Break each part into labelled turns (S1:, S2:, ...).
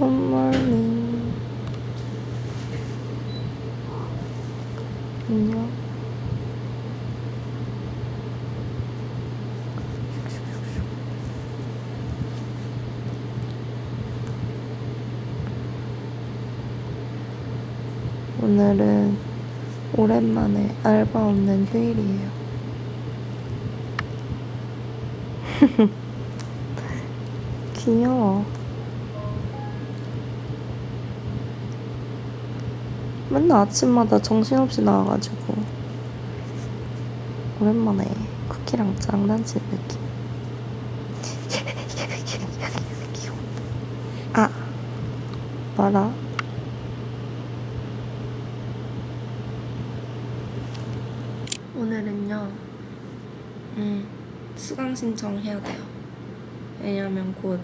S1: 굿모닝 안녕 오늘은 오랜만에 알바 없는 휴일이에요. 귀여워. 맨날 아침마다 정신없이 나와가지고 오랜만에 쿠키랑 장난칠 느낌. 아, 봐라. 오늘은요, 음, 수강 신청해야 돼요. 왜냐면 곧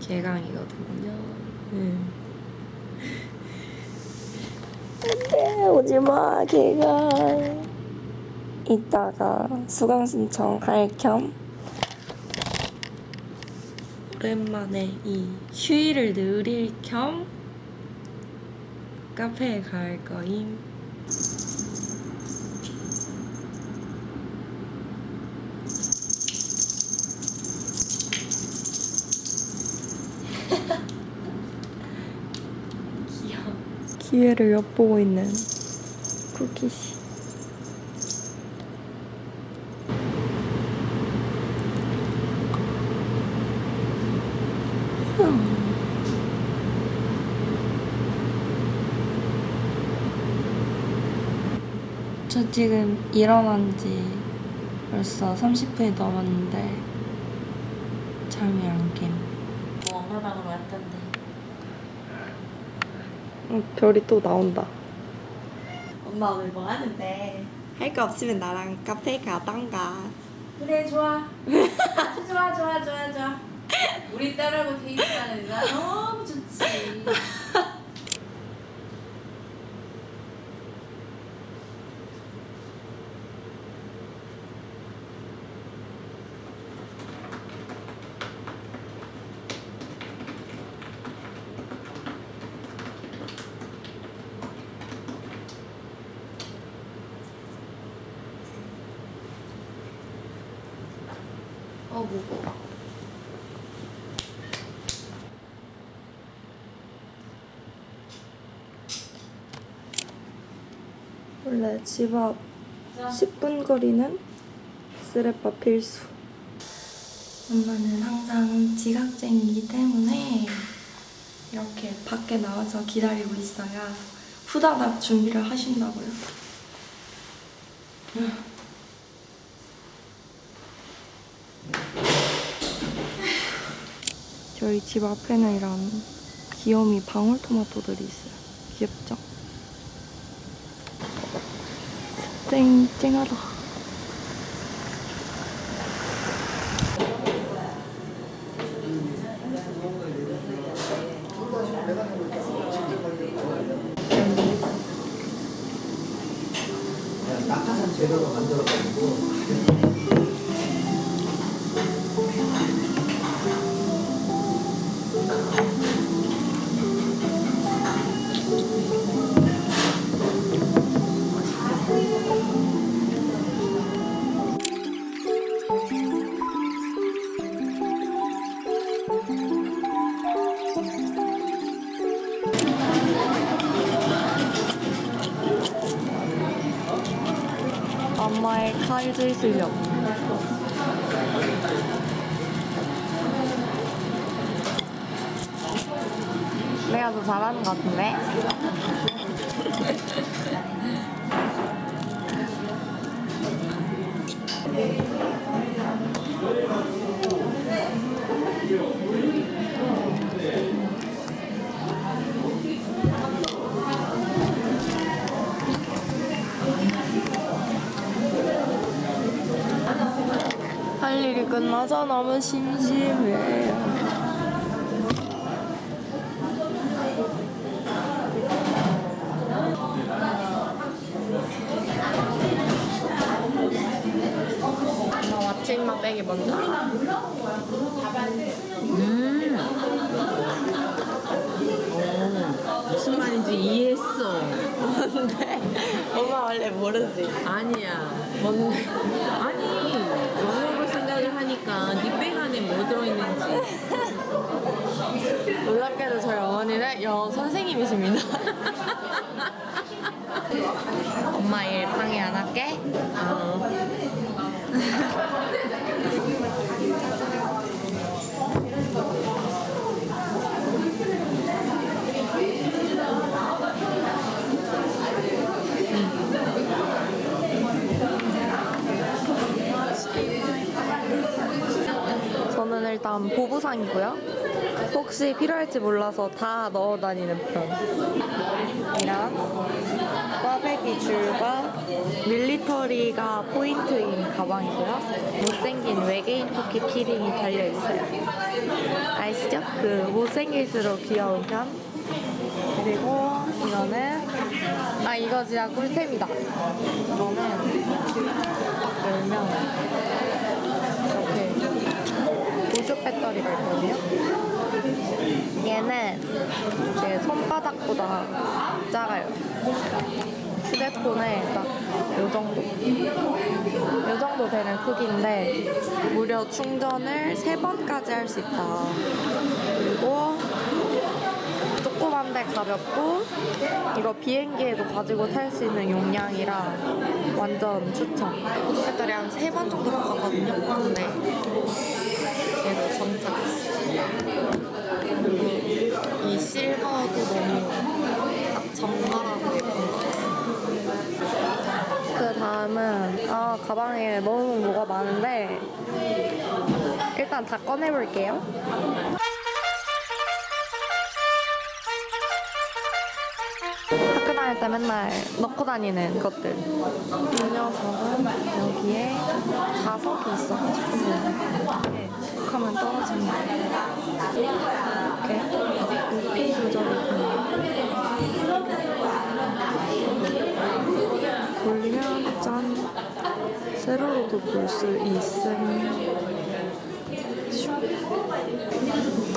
S1: 개강이거든요. 음. 안돼 오지 마 개강. 이따가 수강 신청 할 겸 오랜만에 이 휴일을 누릴 겸 카페에 갈 거임. 귀여워. 기회를 엿보고 있는 쿠키씨. 저 지금 일어난 지 벌써 30분이 넘었는데 잠이 안 깹.
S2: 뭐 엄마방으로 왔던데
S1: 응, 별이 또 나온다.
S2: 엄마 오늘 뭐 하는데
S1: 할 거 없으면 나랑 카페 가던가.
S2: 그래 좋아 아주 좋아 좋아 좋아 좋아 우리 딸하고 데이트하는 거 너무 좋지
S1: 어 무거워. 원래 집 앞 10분 거리는 쓰레빠 필수. 엄마는 항상 지각쟁이기 때문에 이렇게 밖에 나와서 기다리고 있어야 후다닥 준비를 하신다고요. 저희 집 앞에는 이런 귀요미 방울토마토들이 있어요. 귀엽죠? 쨍, 쨍하다.
S3: 낙하산 재료로 만들어
S1: 칼질 실력. 내가 더 잘하는 것 같은데? 끝나서 너무 심심해요. 아침 먼저.
S2: 음 무슨 말인지 이해했어.
S3: 뭔데? 엄마 원래 모르지.
S2: 아니야. 뭔데? 아니, 하니까 니백 안에 뭐 들어있는지.
S3: 놀랍게도 저희 어머니는 영어 선생님이십니다. 엄마 일 방해 안 할게.
S2: 어.
S3: 저는 일단 보부상이고요. 혹시 필요할지 몰라서 다 넣어 다니는 편. 이랑 꽈배기 줄과 밀리터리가 포인트인 가방이고요. 못생긴 외계인 토끼 키링이 달려있어요. 아시죠? 그 못생길수록 귀여운 편. 그리고 이거는 아 이거 진짜 꿀템이다. 이거는 딱 열면 보조 배터리가 있거든요. 얘는 제 손바닥보다 작아요. 휴대폰에 딱요 정도. 요 정도 되는 크기인데 무려 충전을 세 번까지 할 수 있다. 그리고 조그만데 가볍고 이거 비행기에도 가지고 탈 수 있는 용량이라 완전 추천. 보조 배터리 한세번 정도 바꿨거든요. 근데 정착했어. 그리고 이 실버도 너무 딱 정갈하고 예쁜 것 같아요. 그 다음은 아 가방에 너무 뭐가 많은데 일단 다 꺼내볼게요. 학교 다닐 때 맨날 넣고 다니는 것들. 이 녀석은 여기에 자석이 있어가지고 툭 하면 떨어집니다. 이렇게 높이 됩니다. 돌리면 짠! 세로로도 볼 수 있음. 슉.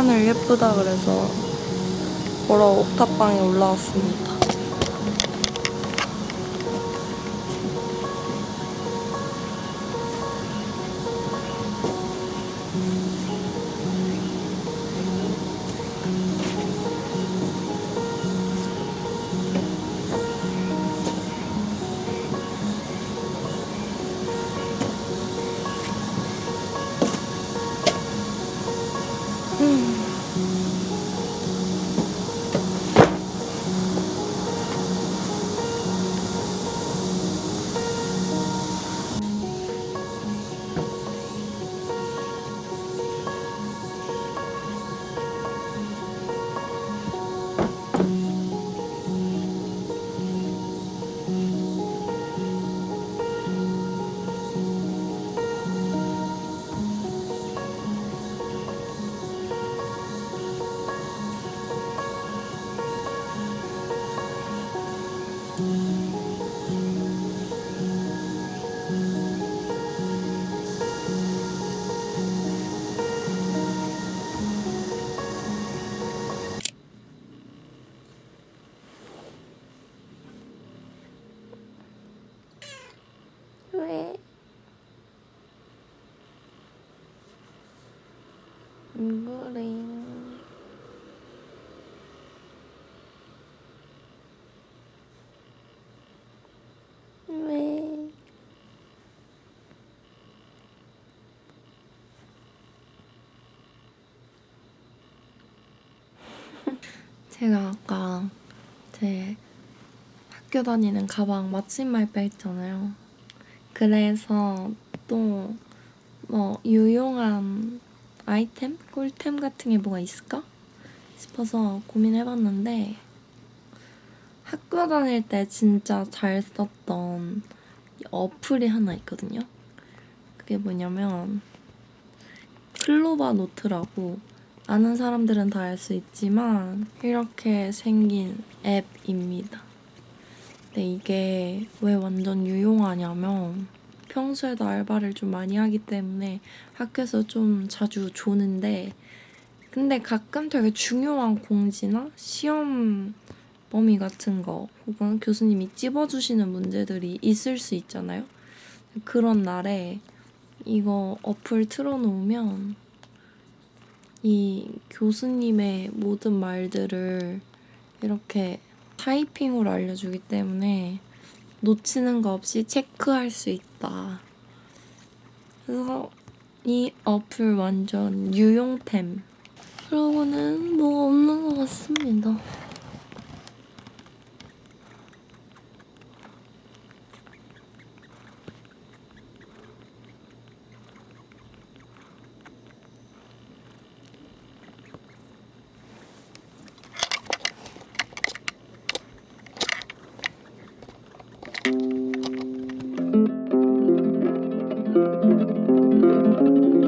S1: 하늘 예쁘다 그래서 보러 옥탑방에 올라왔습니다. 왜? 제가 아까 제 학교 다니는 가방 마침말 빼있잖아요. 그래서 또 뭐 유용한 아이템? 꿀템 같은 게 뭐가 있을까? 싶어서 고민해봤는데 학교 다닐 때 진짜 잘 썼던 어플이 하나 있거든요. 그게 뭐냐면 클로바 노트라고 아는 사람들은 다 알 수 있지만 이렇게 생긴 앱입니다. 근데 이게 왜 완전 유용하냐면 평소에도 알바를 좀 많이 하기 때문에 학교에서 좀 자주 조는데 근데 가끔 되게 중요한 공지나 시험 범위 같은 거 혹은 교수님이 찝어주시는 문제들이 있을 수 있잖아요. 그런 날에 이거 어플 틀어놓으면 이 교수님의 모든 말들을 이렇게 타이핑으로 알려주기 때문에 놓치는 거 없이 체크할 수 있다. 그래서 이 어플 완전 유용템. 그러고는 뭐 없는 것 같습니다. Música